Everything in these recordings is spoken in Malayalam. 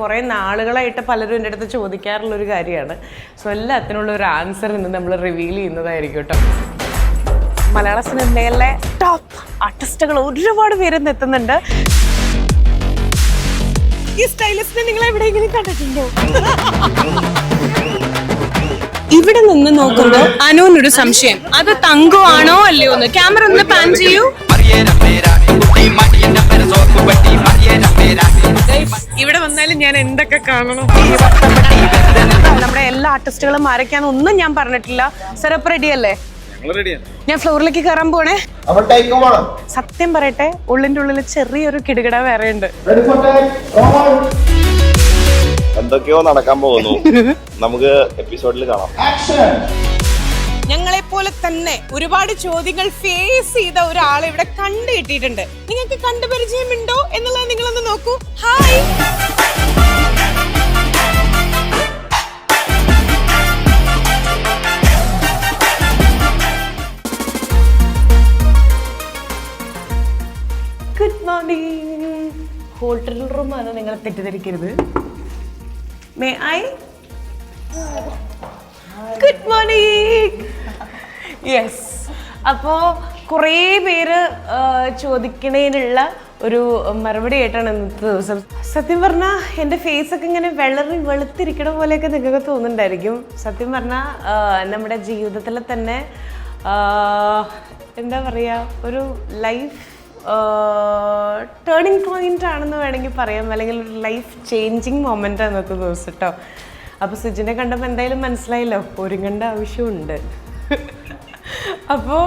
കുറേ നാളുകളായിട്ട് പലരും എന്റെ അടുത്ത് ചോദിക്കാറുള്ള ഒരു കാര്യമാണ്. സോ എല്ലാത്തിനുള്ള ഒരു ആൻസർ ഇന്ന് നമ്മൾ റിവീൽ ചെയ്യുന്നതായിരിക്കും കേട്ടോ മലയാള സിനിമയിലെ ടോപ്പ് ആർട്ടിസ്റ്റുകൾ ഒരുപാട് പേര് ഇന്ന് എത്തുന്നുണ്ട്. ഈ സ്റ്റൈലിസ്റ്റിനെ നിങ്ങൾ എവിടെയെങ്കിലും കണ്ടിട്ടുണ്ടോ? ഇവിടെ നിന്ന് നോക്കുമ്പോ അനുവിനൊരു സംശയം. അത് തങ്കു ആണോ അല്ലയോ എന്ന്? ക്യാമറ ഒന്ന് പാൻ ചെയ്യൂ. ഇവിടെ വന്നാലും ഞാൻ എന്തൊക്കെ കാണണം? നമ്മുടെ എല്ലാ ആർട്ടിസ്റ്റുകളും ആരൊക്കെയാന്ന് ഒന്നും ഞാൻ പറഞ്ഞിട്ടില്ല. സെറപ്പ് റെഡി അല്ലേ? ഞാൻ ഫ്ലോറിലേക്ക് കയറാൻ പോണേ. സത്യം പറയട്ടെ ഉള്ളിന്റെ ഉള്ളിൽ ചെറിയൊരു കിടുകിട വേറെ ഉണ്ട്. എന്തൊക്കെയോ നടക്കാൻ പോകുന്നു. നമുക്ക് എപ്പിസോഡിൽ കാണാം. പോലെ തന്നെ ഒരുപാട് ചോദ്യങ്ങൾ ഫേസ് ചെയ്ത ഒരാളെ ഇവിടെ കണ്ടു കിട്ടിയിട്ടുണ്ട് നിങ്ങൾക്ക് കണ്ടു പരിചയമുണ്ടോ എന്നുള്ളത് നിങ്ങളൊന്ന് നോക്കൂ. ഹായ് ഗുഡ് മോർണിംഗ് ഹോട്ടൽ റൂമാണ് നിങ്ങൾ തെറ്റിദ്ധരിക്കരുത്? May I good morning yes അപ്പോൾ കുറേ പേര് ചോദിക്കണേനുള്ള ഒരു മറുപടി ആയിട്ടാണ് ഇന്നത്തെ ദിവസം. സത്യം പറഞ്ഞാൽ എന്റെ ഫേസൊക്കെ ഇങ്ങനെ വെള്ളറി വെളുത്തിരിക്കണ പോലെയൊക്കെ നിങ്ങൾക്ക് തോന്നുന്നുണ്ടായിരിക്കും. സത്യം പറഞ്ഞാൽ നമ്മുടെ ജീവിതത്തിൽ തന്നെ എന്താ പറയുക ഒരു ലൈഫ് ടേണിങ് പോയിന്റ് ആണെന്ന് വേണമെങ്കിൽ പറയാം. അല്ലെങ്കിൽ ഒരു ലൈഫ് ചേഞ്ചിങ് മൊമെന്റ് അന്നത്തെ ദിവസം കേട്ടോ അപ്പോൾ സുജിനെ കണ്ടപ്പോൾ എന്തായാലും മനസ്സിലായല്ലോ ഒരുങ്ങേണ്ട ആവശ്യമുണ്ട്. അപ്പോൾ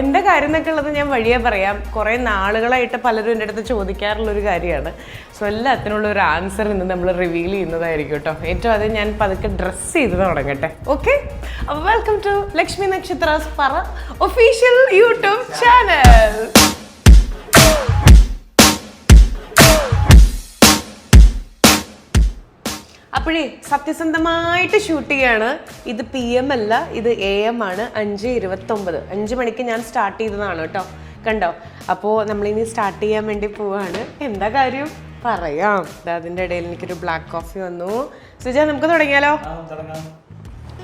എന്റെ കാര്യം എന്നൊക്കെ ഉള്ളത് ഞാൻ വഴിയേ പറയാം. കുറേ നാളുകളായിട്ട് പലരും എന്റെ അടുത്ത് ചോദിക്കാറുള്ളൊരു കാര്യമാണ്. സോ എല്ലാത്തിനുള്ള ഒരു ആൻസർ ഇന്ന് നമ്മൾ റിവീൽ ചെയ്യുന്നതായിരിക്കും കേട്ടോ. ഏറ്റവും ആദ്യം ഞാൻ പതുക്കെ ഡ്രസ്സ് ചെയ്ത് തുടങ്ങട്ടെ. ഓക്കെ അപ്പോൾ വെൽക്കം ടു ലക്ഷ്മി നക്ഷത്രാസ് പറ ഒഫീഷ്യൽ യൂട്യൂബ് ചാനൽ അപ്പോഴേ സത്യസന്ധമായിട്ട് ഷൂട്ട് ചെയ്യാണ്. ഇത് പി എം അല്ല ഇത് എ എം ആണ്. അഞ്ച് ഇരുപത്തൊമ്പത്. അഞ്ച് മണിക്ക് ഞാൻ സ്റ്റാർട്ട് ചെയ്തതാണ് കേട്ടോ. കണ്ടോ? അപ്പോൾ നമ്മളിനി സ്റ്റാർട്ട് ചെയ്യാൻ വേണ്ടി പോവാണ്. എന്താ കാര്യം? പറയാം. അതിന്റെ ഇടയിൽ എനിക്കൊരു ബ്ലാക്ക് കോഫി വന്നു. സുജ നമുക്ക് തുടങ്ങിയാലോ?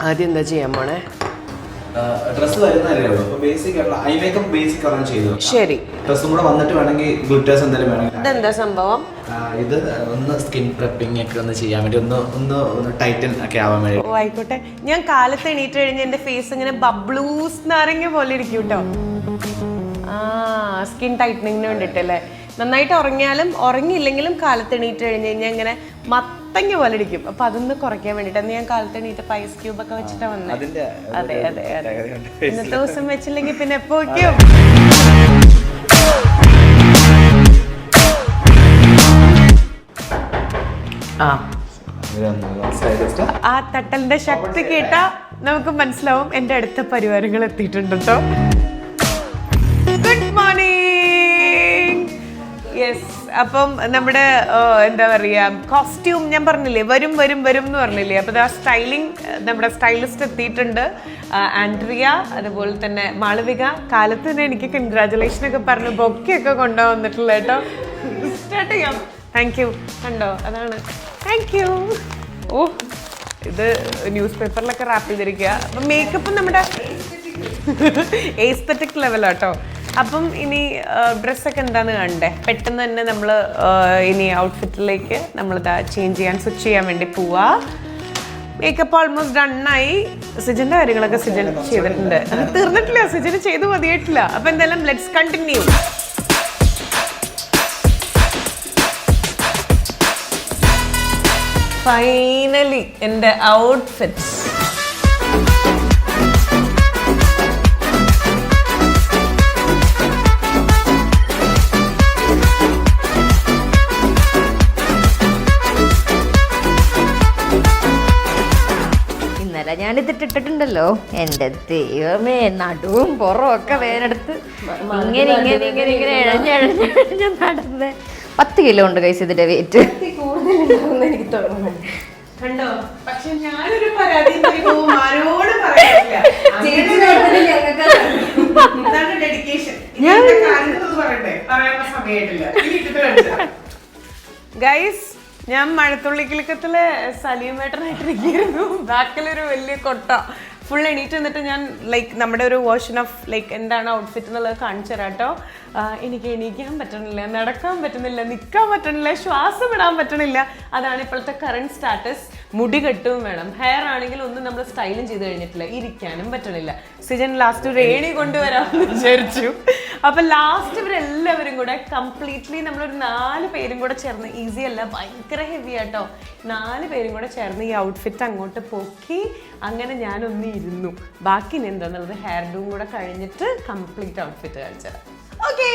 ആദ്യം എന്താ ചെയ്യാൻ പോണേ? ഡ്രസ് വരുന്നതല്ലേ ഉള്ളൂ അപ്പൊ ബേസിക് ഐ മേക്കപ്പ് ബേസിക് ഒരെണ്ണം ചെയ്തു ശരി. ഡ്രസ്സും കൂടെ വന്നിട്ട് വേണമെങ്കിൽ ഗ്ലൂറ്റേഴ്സ് എന്തെങ്കിലും വേണമെങ്കിൽ ഇതെന്താ സംഭവം? ഇത് ഒന്ന് സ്കിൻ പ്രെപ്പിംഗ് ഒക്കെ ഒന്ന് ചെയ്യാൻ വേണ്ടി ഒന്ന് ഒന്ന് ഒന്ന് ടൈറ്റൻ ഒക്കെ ആവാൻ വേണ്ടി. ഓ ആയിക്കോട്ടെ. ഞാൻ കാലത്ത് എണീറ്റ് കഴിഞ്ഞ് എന്റെ ഫേസ് ഇങ്ങനെ ബബ്ലൂസ് നാരങ്ങ പോലെ ഇരിക്കും കേട്ടോ ആ സ്കിൻ ടൈറ്റനിങ്ങിന് വേണ്ടിട്ടല്ലേ? നന്നായിട്ട് ഉറങ്ങിയാലും ഉറങ്ങിയില്ലെങ്കിലും കാലത്തെണീറ്റ് കഴിഞ്ഞ് കഴിഞ്ഞാൽ ഇങ്ങനെ മത്തങ്ങ പോലെ ഇരിക്കും അപ്പൊ അതൊന്ന് കുറയ്ക്കാൻ വേണ്ടിട്ട് ഞാൻ കാലത്തെണീറ്റ് ഐസ് ക്യൂബ് ഒക്കെ വെച്ചിട്ടാ വന്നത് അതെ അതെ അതെ. ഇന്നത്തെ ദിവസം വെച്ചില്ലെങ്കിൽ പിന്നെ എപ്പോ വയ്ക്കും ആ. ആ തട്ടലിന്റെ ശക്തി കേട്ടാ നമുക്ക് മനസ്സിലാവും എന്റെ അടുത്ത പരിവാരങ്ങൾ എത്തിയിട്ടുണ്ട് കേട്ടോ അപ്പം നമ്മുടെ എന്താ പറയാ കോസ്റ്റ്യൂം ഞാൻ പറഞ്ഞില്ലേ വരും വരും വരും എന്ന് പറഞ്ഞില്ലേ? അപ്പോൾ ആ സ്റ്റൈലിംഗ് നമ്മുടെ സ്റ്റൈലിസ്റ്റ് എത്തിയിട്ടുണ്ട്. ആൻഡ്രിയ അതുപോലെ തന്നെ മാളവിക. കാലത്ത് തന്നെ എനിക്ക് കൺഗ്രാചുലേഷൻ ഒക്കെ പറഞ്ഞ് ബൊക്കെയൊക്കെ കൊണ്ടുവന്നിട്ടുള്ള കേട്ടോ. സ്റ്റാർട്ട് ചെയ്യാം. താങ്ക് യു കണ്ടോ? അതാണ്. താങ്ക് യു ഓ ഇത് ന്യൂസ് പേപ്പറിലൊക്കെ റാപ്പ് ചെയ്തിരിക്കുക അപ്പം മേക്കപ്പ് നമ്മുടെ എസ്തറ്റിക് ലെവലാട്ടോ അപ്പം ഇനി ഡ്രസ്സൊക്കെ എന്താന്ന് കണ്ടേ? പെട്ടെന്ന് തന്നെ നമ്മൾ ഇനി ഔട്ട്ഫിറ്റിലേക്ക് നമ്മൾ ചേഞ്ച് ചെയ്യാൻ സ്വിച്ച് ചെയ്യാൻ വേണ്ടി പോവാ. മേക്കപ്പ് ഓൾമോസ്റ്റ് ഡണ്ണായി സിജന്റെ കാര്യങ്ങളൊക്കെ സിജൻ ചെയ്തിട്ടുണ്ട്. തീർന്നിട്ടില്ല. സിജന് ചെയ്ത് മതിയായിട്ടില്ല. അപ്പൊ എന്തായാലും ലെറ്റ്സ് കണ്ടിന്യൂ ഫൈനലി എന്റെ ഔട്ട്ഫിറ്റ്സ് ഇന്നലെ ഇട്ടിട്ടുണ്ടല്ലോ എന്റെ ദൈവമേ നടുവും പുറവും ഒക്കെ വേനെടുത്ത് ഇങ്ങനെ ഇങ്ങനെ ഇങ്ങനെ ഇങ്ങനെ ഇഴഞ്ഞഴഞ്ഞ് ഇഴഞ്ഞ് നടന്ന്. പത്ത് കിലോ ഉണ്ട് കൈസ് ഇതിന്റെ വെയിറ്റ് എനിക്ക് തോന്നുന്നു. കണ്ടോ? പക്ഷെ ഞാനൊരു പരാതി ആരോട് പറയാനില്ല അതാണ് ഡെഡിക്കേഷൻ പറയാനുള്ള സമയമായിട്ടില്ല ഗൈസ് ഞാൻ മഴത്തുള്ളിക്കിലുക്കത്തിലെ സലീമേട്ടനായിട്ടിരിക്കുന്നു. ബാക്കിലൊരു വലിയ കൊട്ട. ഫുൾ എണീറ്റ് നിന്നിട്ട് ഞാൻ ലൈക്ക് നമ്മുടെ ഒരു വേർഷൻ ഓഫ് ലൈക്ക് എന്താണ് ഔട്ട്ഫിറ്റ് എന്നുള്ളത് കാണിച്ചു തരാം കേട്ടോ എനിക്ക് എണീക്കാൻ പറ്റണില്ല നടക്കാൻ പറ്റുന്നില്ല നിൽക്കാൻ പറ്റണില്ല ശ്വാസം ഇടാൻ പറ്റണില്ല. അതാണ് ഇപ്പോഴത്തെ കറണ്ട് സ്റ്റാറ്റസ് മുടി കെട്ടും വേണം. ഹെയർ ആണെങ്കിൽ ഒന്നും നമ്മൾ സ്റ്റൈലും ചെയ്ത് കഴിഞ്ഞിട്ടില്ല. ഇരിക്കാനും പറ്റണില്ല. സിജൻ ലാസ്റ്റ് ഒരു ഏണി കൊണ്ടുവരാമെന്ന് വിചാരിച്ചു. അപ്പൊ ലാസ്റ്റ് ഇവരെല്ലാവരും കൂടെ കംപ്ലീറ്റ്ലി നമ്മളൊരു നാല് പേരും കൂടെ ചേർന്ന് ഈസി അല്ല ഭയങ്കര ഹെവി ആട്ടോ. നാല് പേരും കൂടെ ചേർന്ന് ഈ ഔട്ട്ഫിറ്റ് അങ്ങോട്ട് പൊക്കി അങ്ങനെ ഞാനൊന്ന് ഇരുന്നു ബാക്കി എന്താന്നുള്ളത് ഹെയർ ഡൂം കൂടെ കഴിഞ്ഞിട്ട് കംപ്ലീറ്റ് ഔട്ട്ഫിറ്റ് കാണിച്ചത് okay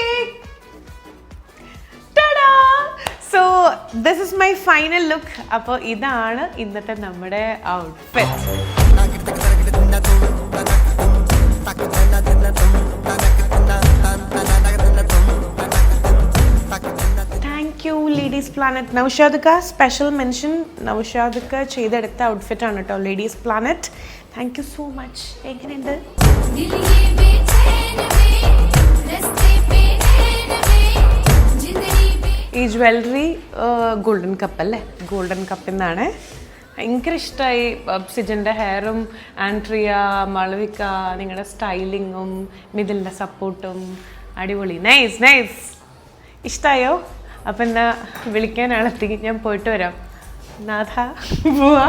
so this is my final look അപ്പോൾ ഇതാണ് ഇന്നത്തെ നമ്മുടെ ഔട്ട്ഫിറ്റ് യു ലേഡീസ് പ്ലാനറ്റ് നൗഷാദിക്ക സ്പെഷ്യൽ മെൻഷൻ നൗഷാദിക്ക ചെയ്തെടുത്ത ഔട്ട്ഫിറ്റ് ആണ് കേട്ടോ ladies planet thank you so much എങ്ങനെയുണ്ട്? ഈ ജ്വല്ലറി ഗോൾഡൻ കപ്പ് അല്ലേ? ഗോൾഡൻ കപ്പിൽ നിന്നാണ് ഭയങ്കര ഇഷ്ടമായി സിജന്റെ ഹെയറും ആൻട്രിയ മളവിക്ക നിങ്ങളുടെ സ്റ്റൈലിങ്ങും മിഥിലിന്റെ സപ്പോർട്ടും അടിപൊളി. നൈസ് നൈസ് ഇഷ്ടമായോ അപ്പം എന്നാ വിളിക്കാൻ ആളെത്തി ഞാൻ പോയിട്ട് വരാം. നാഥ പോവാ.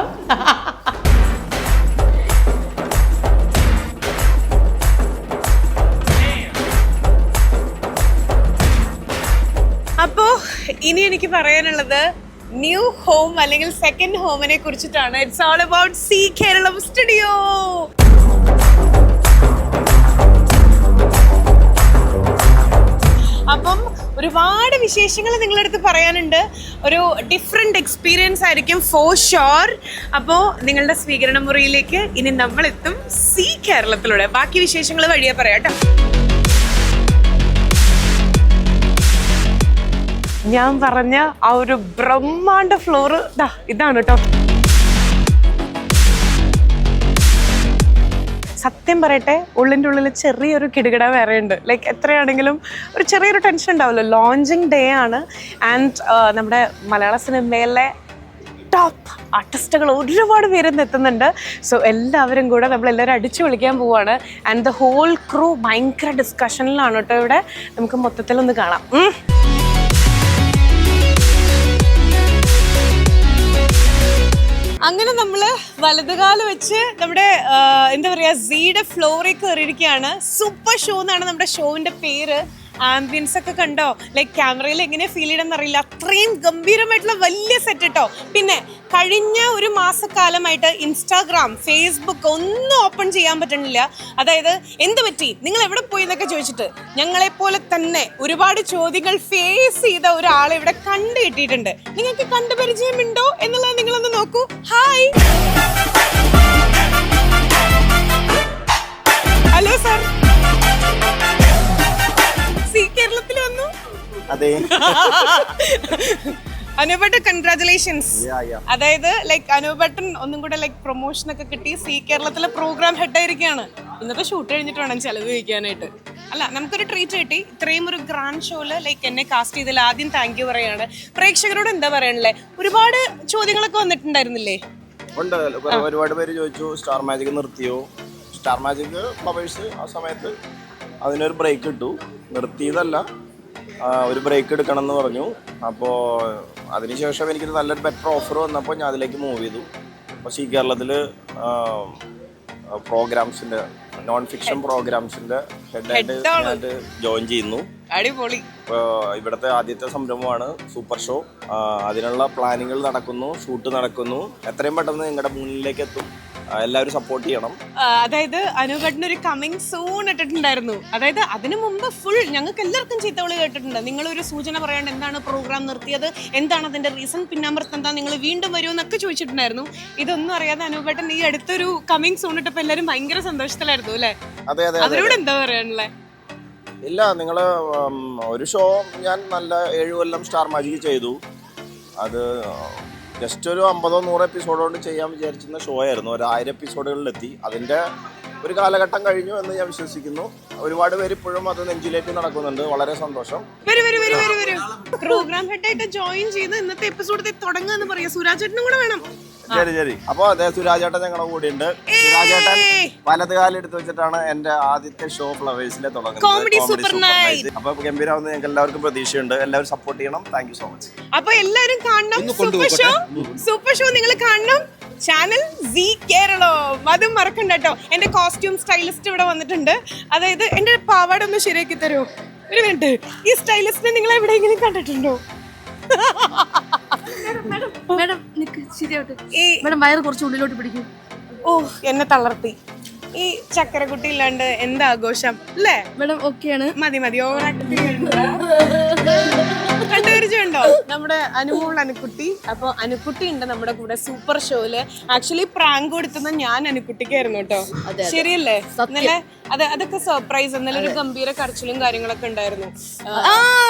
അപ്പോ ഇനി എനിക്ക് പറയാനുള്ളത് ന്യൂ ഹോം അല്ലെങ്കിൽ സെക്കൻഡ് ഹോമിനെ കുറിച്ചിട്ടാണ്. It's all about C Keralam studio വിശേഷങ്ങൾ നിങ്ങളുടെ അടുത്ത് പറയാനുണ്ട്. ഒരു ഡിഫറെന്റ് എക്സ്പീരിയൻസ് ആയിരിക്കും ഫോർ ഷോർ അപ്പോൾ നിങ്ങളുടെ സ്വീകരണ മുറിയിലേക്ക് ഇനി നമ്മൾ എത്തും സി കേരളത്തിലൂടെ. ബാക്കി വിശേഷങ്ങൾ വഴിയെ പറയാം കേട്ടോ. ഞാൻ പറഞ്ഞ ആ ഒരു ബ്രഹ്മാണ്ട ഫ്ലോറ് ഇതാണ് കേട്ടോ സത്യം പറയട്ടെ ഉള്ളിന്റെ ഉള്ളിൽ ചെറിയൊരു കിടുകിട വേറെ ഉണ്ട് ലൈക്ക് എത്രയാണെങ്കിലും ഒരു ചെറിയൊരു ടെൻഷൻ ഉണ്ടാവുമല്ലോ ലോഞ്ചിങ് ഡേ ആണ്. ആൻഡ് നമ്മുടെ മലയാള സിനിമയിലെ ടോപ്പ് ആർട്ടിസ്റ്റുകൾ ഒരുപാട് പേര് എത്തുന്നുണ്ട്. സോ എല്ലാവരും കൂടെ നമ്മളെല്ലാവരും അടിച്ചു വിളിക്കാൻ പോവാണ്. ആൻഡ് ദ ഹോൾ ക്രൂ ഭയങ്കര ഡിസ്കഷനിലാണ് കേട്ടോ ഇവിടെ. നമുക്ക് മൊത്തത്തിലൊന്ന് കാണാം. വലതുകാൽ വെച്ച് നമ്മുടെ എന്താ പറയാ സീയുടെ ഫ്ലോറിൽ കയറിയിരിക്കുകയാണ്. സൂപ്പർ ഷോ എന്നാണ് നമ്മുടെ ഷോവിന്റെ പേര്. ആംബിയൻസ് ഒക്കെ കണ്ടോ? ലൈക്ക് ക്യാമറയിൽ എങ്ങനെ ഫീൽ ചെയ്യണമെന്ന് അറിയില്ല. അത്രയും ഗംഭീരമായിട്ടുള്ള വലിയ സെറ്റ് കേട്ടോ പിന്നെ കഴിഞ്ഞ ഒരു മാസക്കാലമായിട്ട് ഇൻസ്റ്റാഗ്രാം ഫേസ്ബുക്ക് ഒന്നും ഓപ്പൺ ചെയ്യാൻ പറ്റണില്ല അതായത് എന്ത് പറ്റി? നിങ്ങൾ എവിടെ പോയി എന്നൊക്കെ ചോദിച്ചിട്ട്. ഞങ്ങളെ പോലെ തന്നെ ഒരുപാട് ചോദ്യങ്ങൾ ഫേസ് ചെയ്ത ഒരാളെ ഇവിടെ കണ്ടു കിട്ടിയിട്ടുണ്ട്. നിങ്ങൾക്ക് കണ്ടു പരിചയമുണ്ടോ എന്നുള്ളത് നിങ്ങളൊന്ന് നോക്കൂ. ഹായ് ഹലോ സാർ സി കേരളത്തിൽ വന്നു? അതെ. അനുപേട്ട കൺഗ്രാചുലേഷൻസ് അതായത് ലൈക്ക് അനുപേട്ടൻ ഒന്നും കൂടെ ലൈക്ക് പ്രൊമോഷൻ ഒക്കെ കിട്ടി. സി കേരളത്തിലെ പ്രോഗ്രാം ഹെഡ് ആയിരിക്കുകയാണ് ഇന്നത്തെ ഷൂട്ട് കഴിഞ്ഞിട്ട് വേണം ചെലവ് കഴിക്കാനായിട്ട് അല്ല നമുക്കൊരു ട്രീറ്റ് കിട്ടി. ഇത്രയും ഒരു ഗ്രാൻഡ് ഷോയിൽ ലൈക്ക് എന്നെ കാസ്റ്റ് ചെയ്തതിൽ ആദ്യം താങ്ക് യു പറയാണ്. പ്രേക്ഷകരോട് എന്താ പറയണല്ലേ ഒരുപാട് ചോദ്യങ്ങളൊക്കെ വന്നിട്ടുണ്ടായിരുന്നില്ലേ? ഉണ്ട്. ഒരുപാട് പേര് ചോദിച്ചു സ്റ്റാർ മാജിക് നിർത്തിയോ? സ്റ്റാർ മാജിക് ഫ്ലവേഴ്സ് ആ സമയത്ത് അതിനൊരു ബ്രേക്ക് ഇട്ടു. നിർത്തിയതല്ല. ഒരു ബ്രേക്ക് എടുക്കണം എന്ന് പറഞ്ഞു. അപ്പോൾ അതിനുശേഷം എനിക്ക് നല്ലൊരു ബെറ്റർ ഓഫർ വന്നപ്പോൾ ഞാൻ അതിലേക്ക് മൂവ് ചെയ്തു. അപ്പോൾ സി കേരളത്തിൽ പ്രോഗ്രാംസിന്റെ നോൺ ഫിക്ഷൻ പ്രോഗ്രാംസിന്റെ ഹെഡായിട്ട് ഞാൻ ജോയിൻ ചെയ്യുന്നു. അടിപൊളി. ഇവിടുത്തെ ആദ്യത്തെ സംരംഭമാണ് സൂപ്പർ ഷോ അതിനുള്ള പ്ലാനിങ്ങൾ നടക്കുന്നു ഷൂട്ട് നടക്കുന്നു. എത്രയും പെട്ടെന്ന് നിങ്ങളുടെ മുന്നിലേക്ക് എത്തും. എല്ലാവരും സപ്പോർട്ട് ചെയ്യണം. അതായത് അനുപേട്ടന് ഒരു കമ്മിങ് സൂൺ ഇട്ടിട്ടുണ്ടായിരുന്നു. അതായത് അതിനു മുമ്പ് ഫുൾ ഞങ്ങൾക്ക് എല്ലാവർക്കും ചീത്തവിളി കേട്ടിട്ടുണ്ട്. നിങ്ങൾ ഒരു സൂചന പറയാണ്ട് എന്താണ് പ്രോഗ്രാം നിർത്തിയത്? എന്താണ് അതിന്റെ റീസൺ പിന്നാമ്പറത്ത് എന്താ നിങ്ങൾ വീണ്ടും വരുമോ എന്നൊക്കെ ചോദിച്ചിട്ടുണ്ടായിരുന്നു. ഇതൊന്നും അറിയാതെ അനുഘട്ടൻ ഈ അടുത്തൊരു കമ്മിങ് സൂൺ ഇട്ടപ്പോൾ എല്ലാവരും ഭയങ്കര സന്തോഷത്തിലായിരുന്നു അല്ലേ? അതെ അതെ അതെ അവരോട് എന്താ പറയാനുള്ളത് ഇല്ല നിങ്ങൾ ഒരു ഷോ ഞാൻ നല്ല ഏഴു കൊല്ലം സ്റ്റാർ മാജിക് ചെയ്തു. അത് ജസ്റ്റ് ഒരു അമ്പതോ നൂറോ എപ്പിസോഡ് കൊണ്ട് ചെയ്യാൻ വിചാരിച്ചിരുന്ന ഷോ ആയിരുന്നു. ഒരു ആയിരം എപ്പിസോഡുകളിലെത്തി അതിന്റെ ഒരു കാലഘട്ടം കഴിഞ്ഞു എന്ന് ഞാൻ വിശ്വസിക്കുന്നു. ഒരുപാട് പേര് ഇപ്പോഴും അത് നെഞ്ചിലേക്ക് നടക്കുന്നുണ്ട്. വളരെ സന്തോഷം. വരൂ വരൂ വരൂ വരൂ വരൂ. വരൂ പ്രോഗ്രാം ഹെഡ് ആയിട്ട് ജോയിൻ ചെയ്ത് ഇന്നത്തെ എപ്പിസോഡ് തുടങ്ങുക എന്ന് സുരാജ് ചേട്ടനും കൂടെ വേണം. ശരി ശരി. അപ്പൊ അതെ സുരാജേട്ടൻ ഞങ്ങളുടെ കൂടെ ഉണ്ട്. സുരാജേട്ടൻ വലത് കാലം എടുത്തു വെച്ചിട്ടാണ് എന്റെ ആദ്യത്തെ ഷോ ഫ്ലവേഴ്സിലെ തുടങ്ങുന്നത്. അപ്പൊ ഗംഭീരാവുന്ന ഞങ്ങൾക്ക് എല്ലാവർക്കും പ്രതീക്ഷയുണ്ട്. എല്ലാവരും സപ്പോർട്ട് ചെയ്യണം. താങ്ക് യു സോ മച്ച് അപ്പൊ എല്ലാവരും കാണണം. സൂപ്പർ ഷോ സൂപ്പർ ഷോ നിങ്ങൾ കാണണം. ചാനൽ സി കേരളം അതും മറക്കണ്ട കേട്ടോ. എന്റെ കോസ്റ്റ്യൂം സ്റ്റൈലിസ്റ്റ് ഇവിടെ വന്നിട്ടുണ്ട്. അതായത് എന്റെ പാവാട ഒന്ന് ശരിയാക്കി തരുമോ? ഒരു മിനിറ്റ്. ഈ സ്റ്റൈലിസ്റ്റിനെ നിങ്ങൾ എവിടെയെങ്കിലും കണ്ടിട്ടുണ്ടോ? മേഡം നിക്ക് ശരിയാവട്ടെ. ഈ മേഡം വയറ് കുറച്ച് ഉള്ളിലോട്ട് പിടിക്കും. ഓ എന്നെ തളർത്തി. ഈ ചക്കരക്കുട്ടി ഇല്ലാണ്ട് എന്താ ആഘോഷം? അല്ലേ? മേഡം ഓക്കെയാണ് മതി മതി. ഓവർ നമ്മുടെ അനുമോൾ അനുക്കുട്ടി. അപ്പൊ അനുക്കുട്ടി ഉണ്ട് നമ്മുടെ കൂടെ സൂപ്പർ ഷോയിൽ. ആക്ച്വലി പ്രാങ്ക് കൊടുത്തുന്ന ഞാൻ അനുക്കുട്ടിക്കായിരുന്നു കേട്ടോ. ശരിയല്ലേ? ഇന്നലെ അതെ അതൊക്കെ സർപ്രൈസ് ഇന്നലെ ഒരു ഗംഭീര കരച്ചിലും കാര്യങ്ങളൊക്കെ ഉണ്ടായിരുന്നു.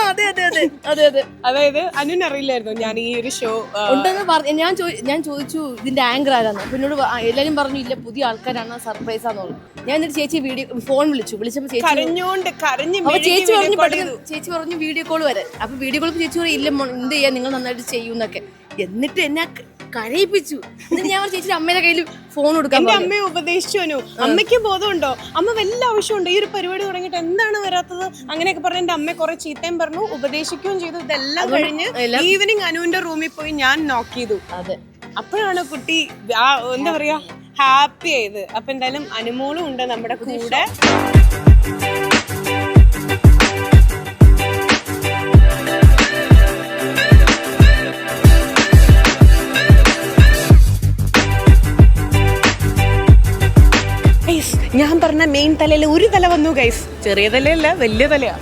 അതെ അതെ അതെ അതെ അതെ. അതായത് അനുവിന് അറിയില്ലായിരുന്നു ഞാൻ ഈ ഒരു ഷോ ഉണ്ടെന്ന് പറഞ്ഞു ഞാൻ ഞാൻ ചോദിച്ചു ഇതിന്റെ ആങ്കർ ആരാന്ന്? അപ്പൊ എന്നോട് പ- ആ, എല്ലാരും പറഞ്ഞു ഇല്ല പുതിയ ആൾക്കാരാണ് സർപ്രൈസ് ആണെന്ന് പറഞ്ഞു. ഞാൻ എന്നിട്ട് ചേച്ചി വീഡിയോ ഫോൺ വിളിച്ചു. വിളിച്ചപ്പോ ചേച്ചി കരഞ്ഞോണ്ട് കരഞ്ഞു ചേച്ചി പറഞ്ഞു ചേച്ചി പറഞ്ഞു വീഡിയോ കോൾ വരെ. അപ്പൊ വീഡിയോ കോൾ ചേച്ചി പറയും ഇല്ല എന്ത് ചെയ്യാ? നിങ്ങൾ നന്നായിട്ട് ചെയ്യൂന്നൊക്കെ. എന്നിട്ട് എന്നെ കരയിപ്പിച്ചു. എന്നിട്ട് ഞാൻ ചേച്ചി അമ്മയുടെ കയ്യിൽ ഫോൺ കൊടുക്കാം എന്റെ. അമ്മയെ ഉപദേശിച്ചു അനു. അമ്മയ്ക്ക് ബോധമുണ്ടോ? അമ്മ വല്ല ആവശ്യമുണ്ടോ? ഈ ഒരു പരിപാടി തുടങ്ങിയിട്ട് എന്താണ് വരാത്തത്? അങ്ങനെയൊക്കെ പറഞ്ഞ എന്റെ അമ്മ കുറെ ചീത്തയും പറഞ്ഞു ഉപദേശിക്കുകയും ചെയ്തു. ഇതെല്ലാം കഴിഞ്ഞ് ഈവനിങ് അനുവിന്റെ റൂമിൽ പോയി ഞാൻ നോക്ക് ചെയ്തു. അതെ. അപ്പോഴാണ് കുട്ടി എന്താ പറയാ ഹാപ്പി ആയത്. അപ്പൊ എന്തായാലും അനുമോളും ഉണ്ട് നമ്മുടെ കൂടെ. ഞാൻ പറഞ്ഞ മെയിൻ തലയിൽ ഒരു തല വന്നു ഗൈസ് ചെറിയ തലയല്ല വലിയ തലയാ.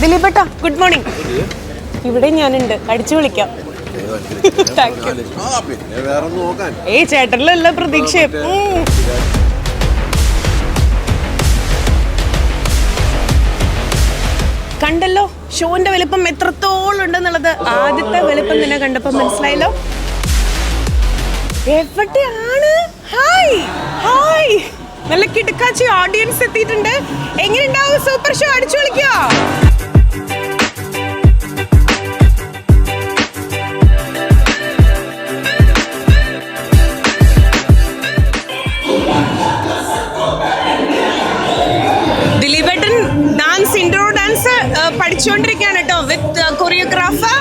ദിലീപേട്ട ഗുഡ് മോർണിംഗ് ഇവിടെ ഞാനുണ്ട്. അടിച്ചു വിളിക്കാം. ഏയ് ചേട്ടനിലല്ല പ്രതീക്ഷയും കണ്ടല്ലോ? ഷോന്റെ വലിപ്പം എത്രത്തോളം ഉണ്ടെന്നുള്ളത്? ആദ്യത്തെ വലിപ്പം നിന്നെ കണ്ടപ്പോ മനസ്സിലായല്ലോ? എവിടെയാണ്? ഹായ് ഹായ് നല്ല കിടക്കാച്ചി ഓഡിയൻസ് എത്തിയിട്ടുണ്ട്. എങ്ങനെയുണ്ടാവും? സൂപ്പർ ഷോ അടിച്ചു വിളിക്കോ ദിലീപേട്ടൻ ഡാൻസ് ഇൻഡോർ ഡാൻസ് പഠിച്ചുകൊണ്ടിരിക്കുകയാണ് കേട്ടോ വിത്ത് കൊറിയോഗ്രാഫർ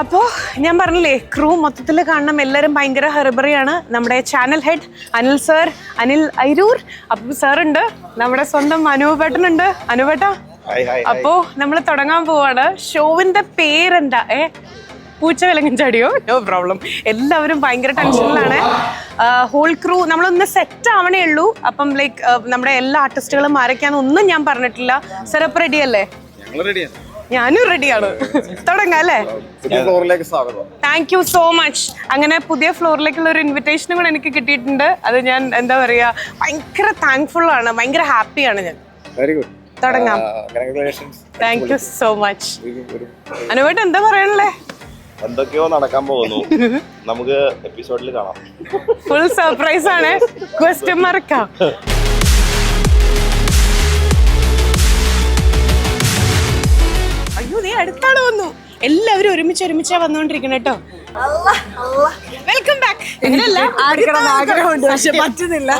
അപ്പോ ഞാൻ പറഞ്ഞില്ലേ ക്രൂ മൊത്തത്തിൽ കാണണം എല്ലാവരും ഭയങ്കര ഹെർബറിയാണ് നമ്മുടെ channel head Anil sir Anil Aroor അപ്പൊ സാറുണ്ട് ഉണ്ട് നമ്മുടെ സ്വന്തം അനുപേട്ടനുണ്ട്. അനുപേട്ട അപ്പോ നമ്മൾ തുടങ്ങാൻ പോവാണ്. ഷോവിന്റെ പേരെന്താ? ഏ പൂച്ച വിലങ്ങൻ ചാടിയോ? നോ പ്രോബ്ലം എല്ലാവരും ഭയങ്കര ടെൻഷനിലാണ് ഹോൾ ക്രൂ നമ്മളൊന്ന് സെറ്റ് ആവണേ ഉള്ളൂ. അപ്പം ലൈക്ക് നമ്മുടെ എല്ലാ ആർട്ടിസ്റ്റുകളും ആരൊക്കെയാണെന്ന് ഒന്നും ഞാൻ പറഞ്ഞിട്ടില്ല. സാർ അപ്പൊ റെഡി അല്ലേ? ഞാനും റെഡിയാണ് തുടങ്ങാം അല്ലേ? ഫ്ലോറിലേക്ക് സ്വാഗതം. താങ്ക് യു സോ മച്ച് അങ്ങനെ പുതിയ ഫ്ലോറിലേക്കുള്ള ഒരു ഇൻവിറ്റേഷനും കൂടെ എനിക്ക് കിട്ടിയിട്ടുണ്ട്. അത് ഞാൻ എന്താ പറയാ ഭയങ്കര താങ്ക്ഫുൾ ആണ്. ഭയങ്കര ഹാപ്പിയാണ് ഞാൻ. വെരി ഗുഡ് തുടങ്ങാം. താങ്ക് യു സോ മച്ച് അനുവേട്ട് എന്താ പറയണല്ലേ എന്തൊക്കെയോ നടക്കാൻ പോകുന്നു. നമുക്ക് എപ്പിസോഡിൽ കാണാം. ഫുൾ സർപ്രൈസ് ആണ്. ക്വസ്റ്റ്യൻ മാർക്കാ അടുത്താൾ വന്നു. എല്ലാവരും ഒരുമിച്ച് ഒരുമിച്ചാ വന്നോണ്ടിരിക്കണം കേട്ടോ വെൽക്കം ബാക്ക് പറ്റുന്നില്ല.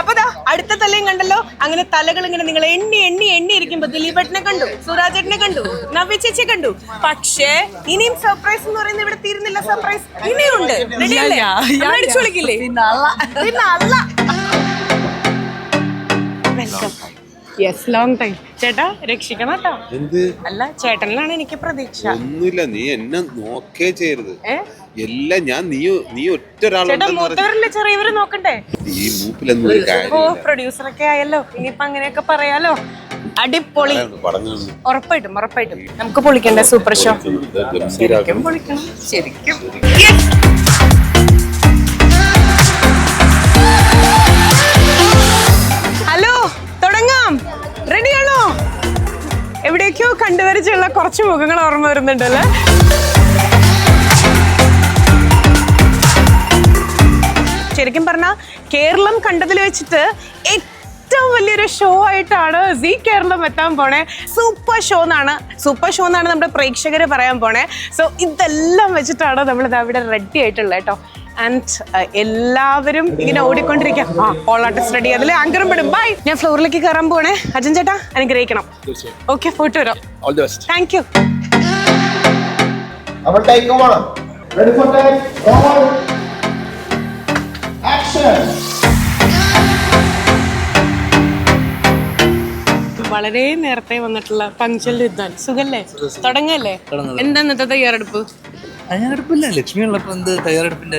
അപ്പൊ അടുത്ത തലയും കണ്ടല്ലോ അങ്ങനെ തലകൾ ഇങ്ങനെ നിങ്ങൾ എണ്ണി എണ്ണി എണ്ണി ഇരിക്കുമ്പോ ദിലീപേട്ടനെ കണ്ടു സുരാജേട്ടനെ കണ്ടു നവ്യ ചേച്ചി കണ്ടു. പക്ഷേ ഇനിയും സർപ്രൈസ് എന്ന് പറയുന്നത് ഇവിടെ തീരുന്നില്ല സർപ്രൈസ് ഇനിയും ഉണ്ട്. അടിച്ചു വിളിക്കില്ലേ വെൽക്കം യെസ് ലോങ് ടൈം ചേട്ടാ രക്ഷിക്കണം കേട്ടോ. എന്ത്? അല്ല ചേട്ടനിലാണ് എനിക്ക് പ്രതീക്ഷ. ഒന്നുമില്ല നീ എന്നെ നോക്കേ ചെയ്യരുത്. എല്ലാം ഞാൻ നീ നീ ഒറ്റ മൂത്തവരല്ലേ ചെറിയവര് നോക്കണ്ടേ? ഈ മൂപ്പിലൊന്നും ഒരു ഓ കാര്യമില്ല. പ്രൊഡ്യൂസർ ഒക്കെ ആയല്ലോ. ഇനിയിപ്പൊ അങ്ങനെയൊക്കെ പറയാലോ? അടിപൊളി. പറഞ്ഞു ഉറപ്പായിട്ടും ഉറപ്പായിട്ടും. നമുക്ക് പൊളിക്കണ്ടേ സൂപ്പർ ഷോ ശരിക്കും പൊളിക്കണം ശരിക്കും. Yes! ഹലോ കണ്ടുവരച്ചുള്ള കുറച്ച് മുഖങ്ങൾ ഓർമ്മ വരുന്നുണ്ടല്ലേ? ശരിക്കും പറഞ്ഞാൽ കേരളം കണ്ടതിൽ വെച്ചിട്ട് ഏറ്റവും വലിയൊരു ഷോ ആയിട്ടാണ് സി കേരളം എത്താൻ പോണേ. സൂപ്പർ ഷോ എന്നാണ്. സൂപ്പർ ഷോ എന്നാണ് നമ്മുടെ പ്രേക്ഷകർ പറയാൻ പോണേ. സോ ഇതെല്ലാം വെച്ചിട്ടാണ് നമ്മളിത് അവിടെ റെഡി ആയിട്ടുള്ളത് കേട്ടോ. ആൻഡ് എല്ലാവരും ഇങ്ങനെ ഓടിക്കൊണ്ടിരിക്കുക ആ ഓൾ ആർട്ടിസ്റ്റ് റെഡി അതിൽ അങ്കറും പെടും. ബൈ ഞാൻ ഫ്ലോറിലേക്ക് കയറാൻ പോണേ അജൻ ചേട്ടാ അനുഗ്രഹിക്കണം ഓക്കെ ഫോട്ടോ വരാം. All the best thank you. വളരെ നേരത്തെ വന്നിട്ടുള്ള പങ്ക്ച്വൽ യുദ്ധം. സുഖല്ലേ? തുടങ്ങല്ലേ? എന്താ ഇന്നത്തെ തയ്യാറെടുപ്പ്? തയ്യാറെടുപ്പില്ല ലക്ഷ്മി ഉള്ളപ്പോ എന്ത് തയ്യാറെടുപ്പിന്റെ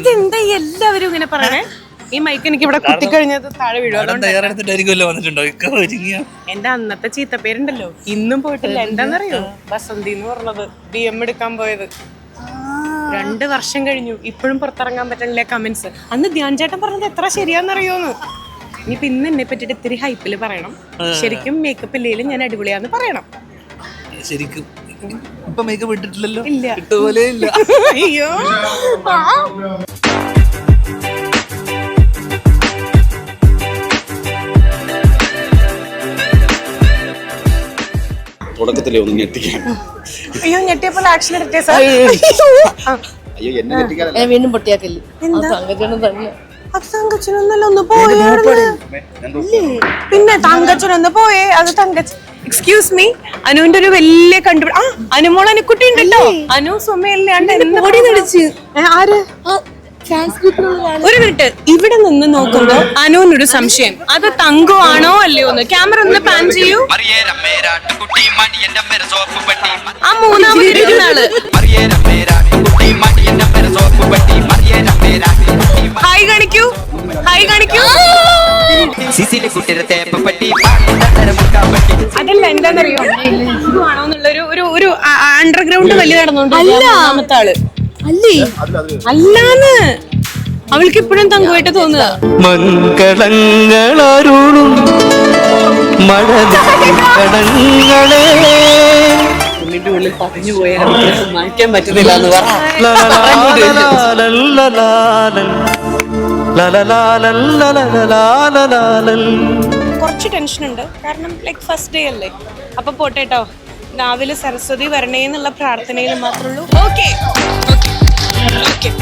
ഇതെന്താ എല്ലാവരും ഇങ്ങനെ പറയണേ? ഈ മൈക്ക് എനിക്ക് ഇവിടെ കുത്തിക്കഴിഞ്ഞത് താഴെ വീഴും. തയ്യാറെടുത്തിട്ടായിരിക്കുമല്ലോ വന്നിട്ടുണ്ടോ? എന്റെ അന്നത്തെ ചീത്തപ്പേരുണ്ടല്ലോ. ഇന്നും പോയിട്ടില്ല. എന്താന്നറിയോ? ബസന്തി എന്ന് പറഞ്ഞത്. ബി എം എടുക്കാൻ പോയത്. രണ്ട് വർഷം കഴിഞ്ഞു. ഇപ്പോഴും പുറത്തിറങ്ങാൻ പറ്റണില്ല കമന്റ്സ് അന്ന് ധ്യാൻ ചേട്ടൻ പറഞ്ഞത് എത്ര ശരിയാന്നറിയോന്ന് ഇനിയിപ്പോ ഇന്ന് എന്നെ പറ്റിട്ട് ഇത്തിരി ഹൈപ്പിൽ പറയണം. ശരിക്കും മേക്കപ്പ് ഇല്ലെങ്കിലും ഞാൻ അടിപൊളിയാന്ന് പറയണം. ശരിക്കും. ഇപ്പൊ മേക്കപ്പ് ഇട്ടിട്ടില്ലല്ലോ ഇല്ല. ഇട്ടുപോലെ ഇല്ല. അയ്യോ. തുടക്കത്തിലേ ഒന്ന് ഞെട്ടിക്കാൻ. അയ്യോ ഞെട്ടിയപ്പോൾ ആക്ഷൻ എടുത്തേ സാർ അയ്യോ എന്നെ ഞെട്ടിക്കാനല്ല. ഞാൻ വീണ്ടും പൊട്ടിയാക്കല്ലേ? തങ്കച്ചനും തന്നെ തങ്കച്ചനൊന്നല്ല ഒന്ന് പോയേ പിന്നെ തങ്കച്ചനൊന്ന് പോയേ. അത് തങ്കച്ചൻ എക്സ്ക്യൂസ് മീ അനുവിന്റെ ഒരു വലിയ കണ്ടു ആ അനുമോൾ അനുക്കുട്ടി ഉണ്ടല്ലോ അനു സുമയല്ലാണ്ട് ആര്? ഒരു മിനിറ്റ്. ഇവിടെ നിന്ന് നോക്കുമ്പോ അനുവിനൊരു സംശയം. അത് തങ്കു ആണോ അല്ലയോ എന്ന്. ക്യാമറ ഒന്ന് പാൻ ചെയ്യൂ. ആ മൂന്നാമത്തെ ആൾ ഹായ് കാണിക്കൂ. ഹായ് കാണിക്കൂ. അതല്ല എന്താണെന്നറിയോ ആണോ എന്നുള്ളൊരു ഒരു ഒരു അണ്ടർഗ്രൗണ്ട് വലിയ നടന്നുകൊണ്ട് ആൾ. അല്ലേ? അല്ലാന്ന്. അവൾക്ക് ഇപ്പോഴും തങ്കുമായിട്ട് തോന്നുക. മംഗളങ്ങളരുളും മഴകളെ ഉള്ളിന്റെ ഉള്ളിൽ പറഞ്ഞു പോയാൽ മാറ്റാൻ പറ്റുന്നില്ല എന്ന് പറ. കുറച്ച് ടെൻഷൻ ഉണ്ട്. കാരണം ലൈക്ക് ഫസ്റ്റ് ഡേ അല്ലേ? അപ്പൊ പോട്ടേട്ടോ രാവിലെ സരസ്വതി വരണേ എന്നുള്ള പ്രാർത്ഥനയിൽ മാത്രമേ ഉള്ളൂ. Okay okay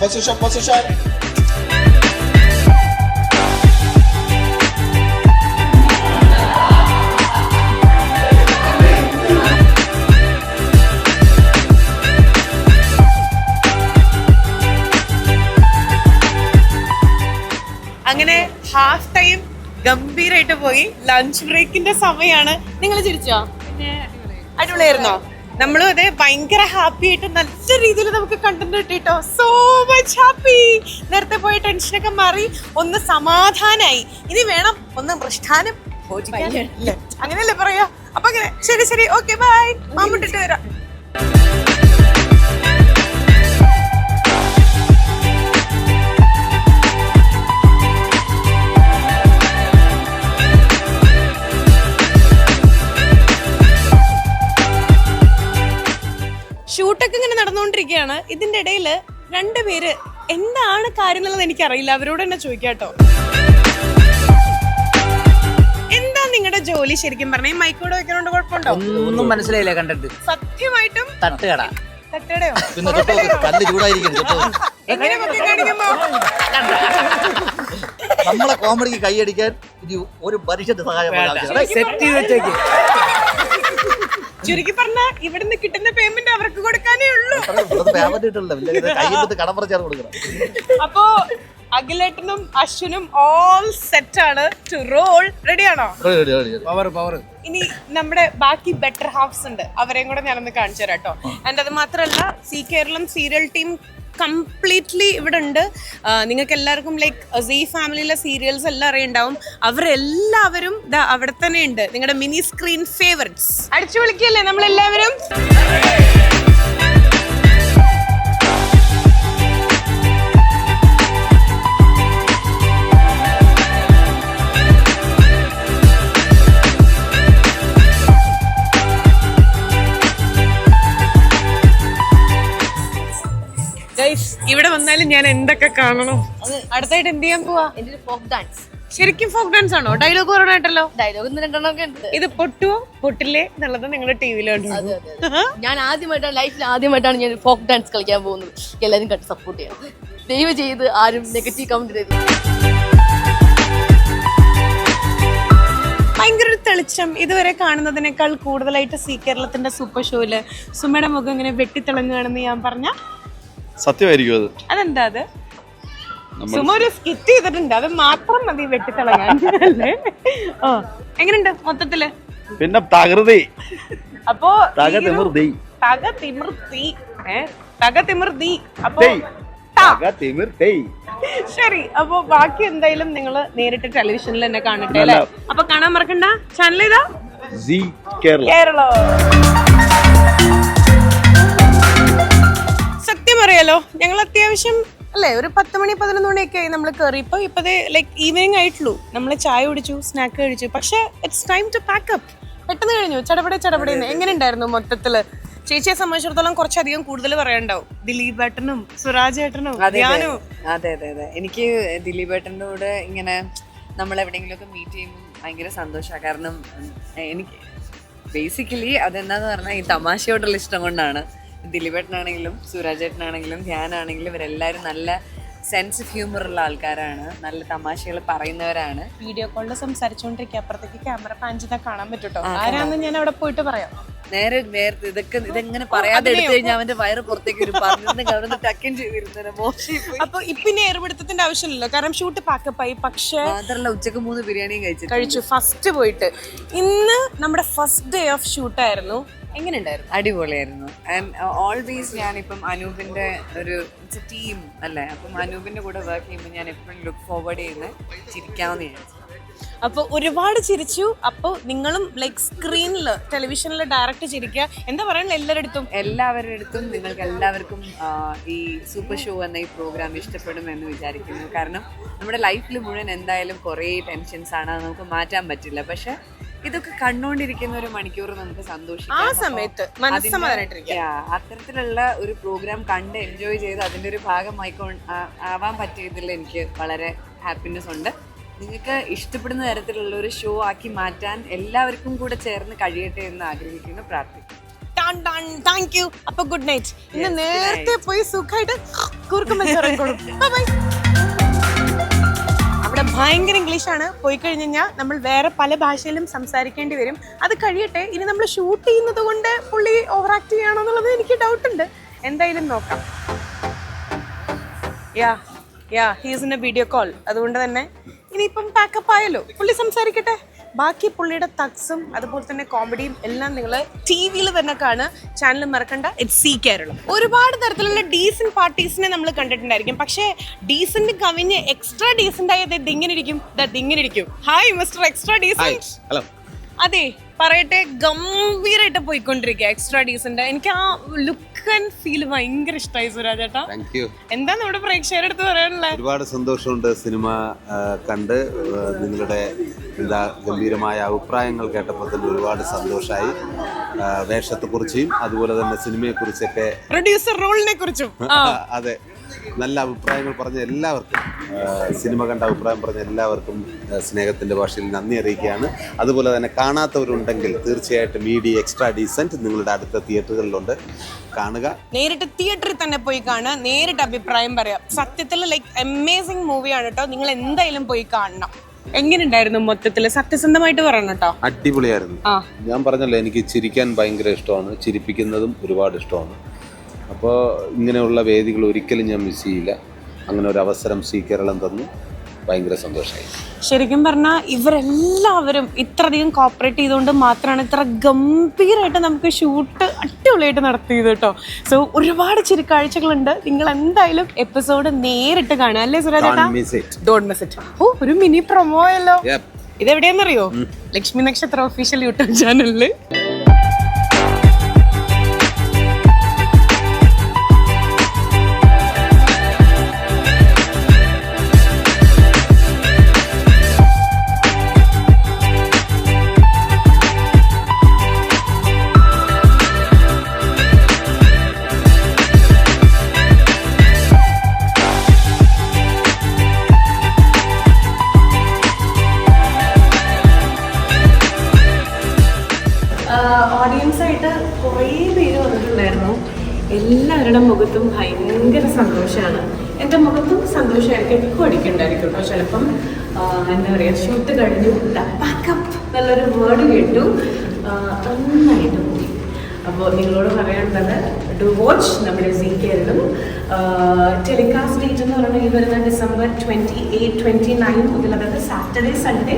Position, position. അങ്ങനെ ഹാഫ് ടൈം ഗംഭീരായിട്ട് പോയി. ലഞ്ച് ബ്രേക്കിന്റെ സമയമാണ് നിങ്ങൾ ചിരിച്ചോ? അടിപൊളിയായിരുന്നോ? നമ്മളും അതെ ഭയങ്കര ഹാപ്പി ആയിട്ട് നല്ല രീതിയിൽ നമുക്ക് കണ്ടന്റ് കിട്ടിട്ടോ. സോ മച്ച് ഹാപ്പി നേരത്തെ പോയ ടെൻഷനൊക്കെ മാറി. ഒന്ന് സമാധാനായി. ഇനി വേണം ഒന്ന് ഇല്ലേ? അങ്ങനെയല്ലേ പറയാ? അപ്പൊ അങ്ങനെ. ശരി ശരി. ഓക്കെ ബൈ മാമുട്ടിട്ട് വരാം. ഷൂട്ടൊക്കെ ഇങ്ങനെ നടന്നുകൊണ്ടിരിക്കുകയാണ്. ഇതിന്റെ ഇടയിൽ രണ്ടുപേര് എന്താണ് കാര്യം എന്നുള്ളത് എനിക്കറിയില്ല. അവരോട് തന്നെ ചോദിക്കാട്ടോ എന്താ നിങ്ങളുടെ ജോലി ശരിക്കും പറഞ്ഞ? മൈക്കോട് വെക്കുന്നോണ്ട് കുഴപ്പമുണ്ടോ? ഒന്നും മനസ്സിലായില്ല കണ്ടിട്ട്. സത്യമായിട്ടും തട്ടുകട. തട്ടടയോ പിന്നെ തൊട്ട് കല്ല് ചൂടായിരിക്കും തൊട്ട് എങ്ങനെ പൊക്കി കാണിക്കുമ്പോ? നമ്മളെ കോമഡിക്ക് കൈയടിക്കാൻ ഇനി ഒരു മനുഷ്യന്റെ സഹായം സെറ്റ് ചെയ്ത് വെച്ചേക്ക്. ചുരുക്കി പറഞ്ഞ ഇവിടുന്ന് കിട്ടുന്ന പേയ്മെന്റ് അവർക്ക് കൊടുക്കാനേ ഉള്ളൂ. പേയ്മെന്റ് കിട്ടില്ല കയ്യിൽ കടം പറിച്ചാണ് കൊടുക്കണം. അപ്പോ അഖിലേട്ടനും അശ്വിനും ഓൾ സെറ്റ് ആണ് ടു റോൾ റെഡിയാണോ പവർ പവർ ഇനി നമ്മുടെ ബാക്കി ബെറ്റർ ഹാഫ്സ് ഉണ്ട്. അവരെയും കൂടെ ഞാനൊന്ന് കാണിച്ചു തരാം കേട്ടോ ആൻഡ് അത് മാത്രമല്ല Zee Keralam serial team completely ഇവിടെ ഉണ്ട്. നിങ്ങൾക്ക് എല്ലാവർക്കും ലൈക്ക് സീ ഫാമിലിയിലെ സീരിയൽസ് എല്ലാം അറിയുണ്ടാവും അവരെല്ലാവരും ദാ അവിടെ തന്നെ ഉണ്ട്. നിങ്ങളുടെ മിനി സ്ക്രീൻ ഫേവററ്റ്സ് അടിച്ചു വിളിക്കല്ലേ നമ്മളെല്ലാവരും? ഗൈസ് ഇവിടെ വന്നാലും ഞാൻ എന്തൊക്കെ കാണണം? അടുത്തായിട്ട് എന്ത് ചെയ്യാൻ പോവാ? ഫോക്ക് ഡാൻസ് ശരിക്കും ഫോക്ക് ഡാൻസ് ആണോ? ഡയലോഗ് പറഞ്ഞിട്ടല്ലോ ഡയലോഗ് ഉണ്ട്. ഇത് പൊട്ടുവോ? പൊട്ടില്ലേ? എന്നുള്ളത് നിങ്ങളുടെ ടി വിയിൽ ഞാൻ ആദ്യമായിട്ടാണ് ലൈഫിൽ ആദ്യമായിട്ടാണ് ഞാൻ ഫോക്ക് ഡാൻസ് കളിക്കാൻ പോകുന്നത്. എല്ലാവരും കണ്ട് സപ്പോർട്ട് ചെയ്യാം ദയവ് ചെയ്ത് ആരും നെഗറ്റീവ് കമന്റ് ചെയ്തു ഭയങ്കര ഒരു തെളിച്ചം ഇതുവരെ കാണുന്നതിനേക്കാൾ കൂടുതലായിട്ട് സി കേരളത്തിന്റെ സൂപ്പർ ഷോയിൽ സുമയുടെ മുഖം ഇങ്ങനെ വെട്ടിത്തിളങ്ങുകയാണെന്ന് ഞാൻ പറഞ്ഞ സത്യമായിരിക്കും അത്. അതെന്താ അത്? സുമ ഒരു സ്കിറ്റ് ചെയ്തിട്ടുണ്ട്. അത് മാത്രം മതി വെട്ടിത്തിളങ്ങാൻ അല്ലേ? ഓ എങ്ങനെയുണ്ട് മൊത്തത്തിൽ? പിന്നെ തകൃതി. അപ്പോ തക തിമിർതി. തക തിമിർത്തി. ഏ? തക തിമിർത്തി അപ്പോ. തക തിമിർ ശരി. അപ്പൊ ബാക്കി എന്തായാലും നിങ്ങൾ നേരിട്ട് ടെലിവിഷനിൽ തന്നെ കാണട്ടെ അല്ലേ? അപ്പൊ കാണാൻ മറക്കണ്ട. ചാനൽ ഏതാ? കേരള. കേരള. അറിയാലോ? ഞങ്ങൾ അത്യാവശ്യം അല്ലേ ഒരു പത്ത് മണി പതിനൊന്ന് മണിയൊക്കെ ആയി നമ്മൾ കയറി ഇപ്പൊ ഇപ്പതേ ലൈക്ക് ഈവനിങ് ആയിട്ടുള്ളൂ. നമ്മൾ ചായ കുടിച്ചു സ്നാക്ക് കഴിച്ചു. പക്ഷെ it's time to pack up പെട്ടെന്ന് കഴിഞ്ഞു. ചടപടെ ചടപടെ എങ്ങനെ ഉണ്ടായിരുന്നു മൊത്തത്തിൽ ചേച്ചിയെ സംബന്ധിച്ചിടത്തോളം കുറച്ചധികം കൂടുതൽ പറയാനുണ്ടാവും. ദിലീപ് ഏട്ടനും സുരാജ് ഏട്ടനും ധ്യാനും അതെ. അതെ അതെ എനിക്ക് ദിലീപ് ഏട്ടന്റെ കൂടെ ഇങ്ങനെ നമ്മൾ എവിടെയെങ്കിലും ഒക്കെ മീറ്റ് ചെയ്യുമ്പോൾ ഭയങ്കര സന്തോഷമാണ് കാരണം എനിക്ക് ബേസിക്കലി അതെന്താന്ന് പറഞ്ഞാൽ ഈ തമാശയോടുള്ള ഇഷ്ടം കൊണ്ടാണ്. ദിലീപ് സൂരാജേട്ടനാണെങ്കിലും ധ്യാനാണെങ്കിലും ഇവരെല്ലാവരും നല്ല സെൻസ് ഓഫ് ഹ്യൂമർ ഉള്ള ആൾക്കാരാണ്. നല്ല തമാശകൾ പറയുന്നവരാണ്. വീഡിയോ കോളിൽ സംസാരിച്ചുകൊണ്ടിരിക്കുക അപ്പുറത്തേക്ക് ക്യാമറ പാഞ്ചിതാ കാണാൻ പറ്റൂട്ടോ. ആരാന്ന് ഞാൻ അവിടെ പോയിട്ട് പറയാം. നേരെ നേരത്തെ ഇതൊക്കെ ഇതെങ്ങനെ പറയാതെ എടുത്തു കഴിഞ്ഞാൽ അവന്റെ വയറ് പുറത്തേക്ക് വരും. പറഞ്ഞിരുന്നെങ്കിൽ അവിടെ നിന്ന് ടക്കൻ ചെയ്തിരുന്നേനെ മോശം അപ്പൊ ഇപ്പിന്നെ ഏർപ്പെടുത്തത്തിന്റെ ആവശ്യമില്ലല്ലോ. കാരണം ഷൂട്ട് പാക്കപ്പായി പക്ഷേ മാത്രല്ല ഉച്ചയ്ക്ക് മൂന്ന് ബിരിയാണിയും കഴിച്ചു കഴിച്ചു. ഫസ്റ്റ് പോയിട്ട്. ഇന്ന് നമ്മുടെ ഫസ്റ്റ് ഡേ ഓഫ് ഷൂട്ട് ആയിരുന്നു. എങ്ങനെ ഉണ്ടായിരുന്നു അടിപൊളിയായിരുന്നു ആൻഡ് ഓൾവേസ് ഞാനിപ്പം അനൂപിന്റെ ഒരു ടീം അല്ലേ? അപ്പം അനൂപിന്റെ കൂടെ വർക്ക് ചെയ്യുമ്പോൾ ഞാൻ എപ്പോഴും ലുക്ക് ഫോർവേഡ് ചെയ്യുന്ന ചിരിക്കാമെന്ന് വിചാരിച്ചു അപ്പൊ ഒരുപാട് ചിരിച്ചു. അപ്പൊ നിങ്ങളും ലൈക് സ്ക്രീനിൽ ടെലിവിഷനിൽ ഡയറക്റ്റ് ചിരിക്കുക. എന്താ പറയുന്നത് എല്ലാവരുടെ എല്ലാവരുടെ അടുത്തും നിങ്ങൾക്ക് എല്ലാവർക്കും ഈ സൂപ്പർ ഷോ എന്ന ഈ പ്രോഗ്രാം ഇഷ്ടപ്പെടും എന്ന് വിചാരിക്കുന്നു. കാരണം നമ്മുടെ ലൈഫിൽ മുഴുവൻ എന്തായാലും കുറേ ടെൻഷൻസ് ആണ്. നമുക്ക് മാറ്റാൻ പറ്റില്ല. പക്ഷെ ഇതൊക്കെ കണ്ടുകൊണ്ടിരിക്കുന്ന ഒരു മണിക്കൂർ നമുക്ക് സന്തോഷിക്കാം. ആ സമയത്ത് അത്തരത്തിലുള്ള ഒരു പ്രോഗ്രാം കണ്ട് എൻജോയ് ചെയ്ത് അതിന്റെ ഒരു ഭാഗമായിക്കോ ആ- ആവാൻ പറ്റിയതിൽ എനിക്ക് വളരെ ഹാപ്പിനെസ് ഉണ്ട്. നിങ്ങൾക്ക് ഇഷ്ടപ്പെടുന്ന തരത്തിലുള്ള ഒരു ഷോ ആക്കി മാറ്റാൻ എല്ലാവർക്കും കൂടെ ചേർന്ന് കഴിയട്ടെ എന്ന് ആഗ്രഹിക്കുന്നു പ്രാർത്ഥിക്കുന്നു. താങ്ക് യു അപ്പൊ ഗുഡ് നൈറ്റ് ഇന്ന് നേരത്തെ പോയി സുഖമായിട്ട് കുറുക്കുമ്പോൾ ബൈ ഭയങ്കര ഇംഗ്ലീഷാണ് പോയി കഴിഞ്ഞ് കഴിഞ്ഞാൽ നമ്മൾ വേറെ പല ഭാഷയിലും സംസാരിക്കേണ്ടി വരും. അത് കഴിയട്ടെ. ഇനി നമ്മൾ ഷൂട്ട് ചെയ്യുന്നത് കൊണ്ട് പുള്ളി ഓവർ ആക്ട് ചെയ്യണോ എന്നുള്ളത് എനിക്ക് ഡൗട്ട് ഉണ്ട്. എന്തായാലും നോക്കാം. Yeah yeah he's in a video call അതുകൊണ്ട് തന്നെ ഇനിയിപ്പം പാക്കപ്പ് ആയല്ലോ. പുള്ളി സംസാരിക്കട്ടെ. ബാക്കി പുള്ളിയുടെ തക്സും അതുപോലെ തന്നെ കോമഡിയും എല്ലാം നിങ്ങൾ ടി വിയിൽ തന്നെ കാണുക. ചാനൽ മറക്കണ്ട. ഇറ്റ് സി കേരളം ഒരുപാട് തരത്തിലുള്ള ഡീസന്റ് പാർട്ടീസിനെ നമ്മൾ കണ്ടിട്ടുണ്ടായിരിക്കും. പക്ഷേ ഡീസന്റ് കവിഞ്ഞ് എക്സ്ട്രാ ഡീസന്റ് ആയത് ഇങ്ങനെ ഇരിക്കും ഇങ്ങനെ ഇരിക്കും hi mister extra decent hello അതെ പറയട്ടെ ഗംഭീരമായിട്ട് പോയിക്കൊണ്ടിരിക്കുക. എക്സ്ട്രാ ഡീസന്റ് എനിക്ക് ആ ലുക്ക് ആൻഡ് ഫീൽ ഭയങ്കര ഇഷ്ടമായി സുരാജ് ചേട്ടാ താങ്ക് യു എന്താ നമ്മുടെ പ്രേക്ഷകരുടെ അടുത്ത് പറയാനുള്ളത്? ഒരുപാട് സന്തോഷമുണ്ട് സിനിമ കണ്ട് നിങ്ങളുടെ എന്താ ഗംഭീരമായ അഭിപ്രായങ്ങൾ കേട്ടപ്പോൾ തന്നെ ഒരുപാട് സന്തോഷമായി വേഷത്തെ വേഷത്തെക്കുറിച്ചും അതുപോലെ തന്നെ സിനിമയെക്കുറിച്ചൊക്കെ പ്രൊഡ്യൂസർ റോളിനെ കുറിച്ചും അതെ. നല്ല അഭിപ്രായങ്ങൾ പറഞ്ഞ എല്ലാവർക്കും സിനിമ കണ്ട അഭിപ്രായം പറഞ്ഞ എല്ലാവർക്കും സ്നേഹത്തിന്റെ സ്നേഹത്തിന്റെ ഭാഷയിൽ നന്ദി അറിയിക്കുകയാണ്. അതുപോലെ തന്നെ കാണാത്തവരുണ്ടെങ്കിൽ തീർച്ചയായിട്ടും മീഡിയ എക്സ്ട്രാ ഡീസന്റ് നിങ്ങളുടെ അടുത്ത തിയേറ്ററുകളിലുണ്ട് കാണുക നേരിട്ട് തിയേറ്ററിൽ തന്നെ പോയി കാണുക. നേരിട്ട് അഭിപ്രായം പറയാം. സത്യത്തിൽ ലൈക്ക് അമേസിംഗ് മൂവിയാണ് കേട്ടോ നിങ്ങൾ എന്തായാലും പോയി കാണണം. എങ്ങനെയുണ്ടായിരുന്നു മൊത്തത്തിൽ സത്യസന്ധമായിട്ട് പറയണം കേട്ടോ അടിപൊളിയായിരുന്നു. ഞാൻ പറഞ്ഞല്ലോ എനിക്ക് ചിരിക്കാൻ ഭയങ്കര ഇഷ്ടമാണ്. ചിരിപ്പിക്കുന്നതും ഒരുപാട് ഇഷ്ടമാണ്. അപ്പോൾ ഇങ്ങനെയുള്ള വേദികൾ ഒരിക്കലും ഞാൻ മിസ് ചെയ്യില്ല. അങ്ങനെ ഒരു അവസരം സി കേരളം തന്നു. ഭയങ്കര സന്തോഷമായി. ശരിക്കും പറഞ്ഞാൽ ഇവരെല്ലാവരും ഇത്രയധികം കോപ്പറേറ്റ് ചെയ്തുകൊണ്ട് മാത്രമാണ് ഇത്ര ഗംഭീരമായിട്ട് നമുക്ക് ഷൂട്ട് അടിപൊളിയായിട്ട് നടത്തിയത് കേട്ടോ സോ ഒരുപാട് ചിരിക്കാഴ്ചകളുണ്ട് നിങ്ങൾ എന്തായാലും എപ്പിസോഡ് നേരിട്ട് കാണുക. അല്ലേ സുരാജേട്ടാ? Don't ഡോണ്ട് മിസ് ഇറ്റ് ഓ ഒരു മിനി പ്രൊമോ അല്ലോ. Yep. ഇതെവിടെയാന്നറിയോ? ലക്ഷ്മി നക്ഷത്ര ഒഫീഷ്യൽ യൂട്യൂബ് ചാനലിൽ എന്താ പറയുക ഷൂട്ട് കഴിഞ്ഞു. എന്നുള്ളൊരു വേർഡ് കേട്ടു. നന്നായിട്ട്. അപ്പോൾ നിങ്ങളോട് പറയാനുള്ളത് ടു വാച്ച് നമ്മുടെ സി കേരളം ടെലികാസ്റ്റ് ഡേറ്റ് എന്ന് പറയുന്നത് ഈ വരുന്ന December twenty eight twenty nine മുതൽ അതായത് Saturday Sunday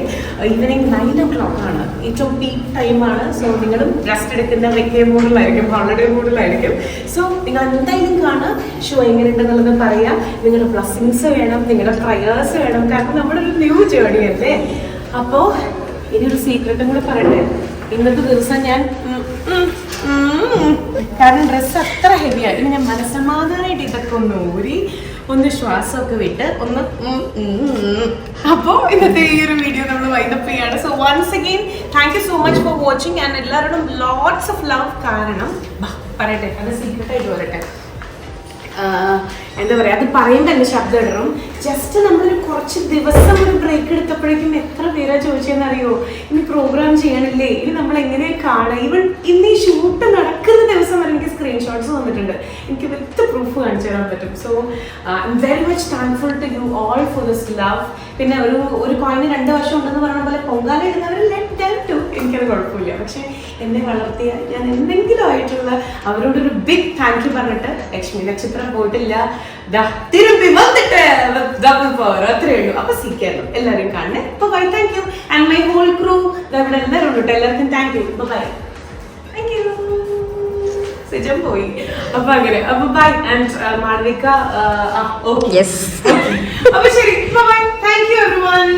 evening nine o'clock ആണ്. ഏറ്റവും പീക്ക് ടൈമാണ് സോ നിങ്ങളും റെസ്റ്റ് എടുക്കുന്ന വെക്കേ മൂഡിലായിരിക്കും ഹോളിഡേ മൂഡിലായിരിക്കും. സോ നിങ്ങൾ എന്തായാലും കാണുക. ഷോ എങ്ങനെയുണ്ടെന്നുള്ളത് പറയാം. നിങ്ങളുടെ ബ്ലസ്സിങ്സ് വേണം നിങ്ങളുടെ പ്രയേഴ്സ് വേണം. കാരണം നമ്മുടെ ഒരു ന്യൂ ജേർണി അല്ലേ? അപ്പോൾ ഇനി ഒരു സീക്രട്ടും കൂടെ പറയട്ടെ. ഇന്നത്തെ ദിവസം ഞാൻ കാരണം ഡ്രസ്സ് അത്ര ഹെവിയാണ് ഇനി ഞാൻ മനസ്സമാധാനമായിട്ട് ഇതൊക്കെ ഒന്ന് ഊരി ഒന്ന് ശ്വാസമൊക്കെ വിട്ട് ഒന്ന് അപ്പോൾ ഇന്നത്തെ ഈ ഒരു വീഡിയോ നമ്മൾ വൈൻഡപ്പ് ചെയ്യാണ്. So once again thank you so much for watching and എല്ലാവരോടും ലോട്ട്സ് ഓഫ് ലവ് കാരണം പറയട്ടെ അത് സീക്രട്ടായിട്ട് വരട്ടെ എന്താ പറയുക അത് പറയുമ്പോൾ തന്നെ ശബ്ദം ഇടണം ജസ്റ്റ് നമ്മളൊരു കുറച്ച് ദിവസം ഒരു ബ്രേക്ക് എടുത്തപ്പോഴേക്കും എത്ര പേരാ ചോദിച്ചതെന്ന് അറിയോ ഇനി പ്രോഗ്രാം ചെയ്യണില്ലേ? ഇനി നമ്മൾ എങ്ങനെ കാണാം ഇവൾ ഇന്ന് ഈ ഷൂട്ട് നടക്കുന്ന ദിവസം വരെ എനിക്ക് സ്ക്രീൻഷോട്ട്സ് വന്നിട്ടുണ്ട്. എനിക്ക് വിത്ത് പ്രൂഫ് കാണിച്ചു തരാൻ പറ്റും. So I'm very much thankful to you all for this love പിന്നെ ഒരു ഒരു കോയിന് രണ്ട് വർഷം ഉണ്ടെന്ന് പറയുന്ന പോലെ പൊങ്കാല ഇടുന്നവർ ലെറ്റ് ടു എനിക്കത് കുഴപ്പമില്ല. പക്ഷേ എന്നെ വളർത്തിയ ഞാൻ എന്തെങ്കിലും ആയിട്ടുള്ള അവരോടൊരു ബിഗ് താങ്ക് യു പറഞ്ഞിട്ട് ലക്ഷ്മി നക്ഷത്രം പോയിട്ടില്ല. തിരുമ്പി വന്നിട്ട് ഡബിൾ പവർ അത്രേ ഉള്ളൂ അപ്പൊ സിക്കായിരുന്നു എല്ലാവരും കാണണേ. അപ്പൊ bye thank you and my whole crew ഇവിടെ എല്ലാവരും ഉണ്ട് എല്ലാവർക്കും thank you bye thank you സിജം പോയി. അപ്പൊ അങ്ങനെ. അപ്പൊ ബൈ ആൻഡ് മാളവിക അപ്പൊ ശരി. Thank you every one